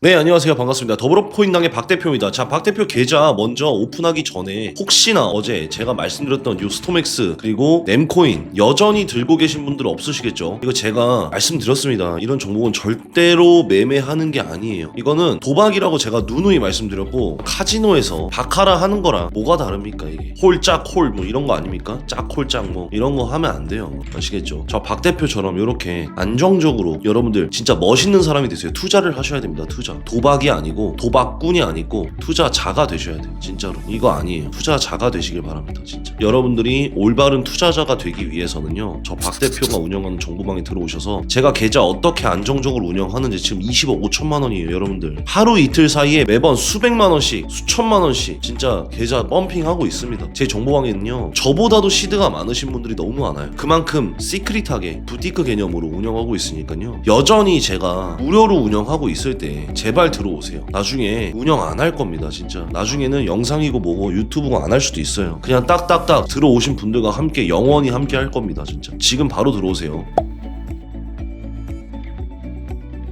네 안녕하세요. 반갑습니다. 더불어포인당의 박 대표입니다. 자 박 대표 계좌 먼저 오픈하기 전에 혹시나 어제 제가 말씀드렸던 요 스토맥스 그리고 nem코인 여전히 들고 계신 분들 없으시겠죠? 이거 제가 말씀드렸습니다. 이런 종목은 절대로 매매하는 게 아니에요. 이거는 도박이라고 제가 누누이 말씀드렸고 카지노에서 바카라 하는 거랑 뭐가 다릅니까 이게? 홀짝 홀 뭐 이런 거 아닙니까? 짝홀짝 뭐 이런 거 하면 안 돼요. 아시겠죠? 저 박 대표처럼 이렇게 안정적으로 여러분들 진짜 멋있는 사람이 되세요. 투자를 하셔야 됩니다 투자 도박이 아니고 도박꾼이 아니고 투자자가 되셔야 돼요. 진짜로. 이거 아니에요. 투자자가 되시길 바랍니다 진짜. 여러분들이 올바른 투자자가 되기 위해서는요 저 박 대표가 운영하는 정보방에 들어오셔서 제가 계좌 어떻게 안정적으로 운영하는지 지금 20억 5천만 원이에요 여러분들. 하루 이틀 사이에 매번 수백만 원씩 수천만 원씩 진짜 계좌 펌핑하고 있습니다. 제 정보방에는요 저보다도 시드가 많으신 분들이 너무 많아요. 그만큼 시크릿하게 부티크 개념으로 운영하고 있으니까요. 여전히 제가 무료로 운영하고 있을 때 제발 들어오세요. 나중에 운영 안 할 겁니다 진짜. 나중에는 영상이고 뭐고 유튜브가 안 할 수도 있어요. 그냥 딱딱딱 들어오신 분들과 함께 영원히 함께 할 겁니다 진짜. 지금 바로 들어오세요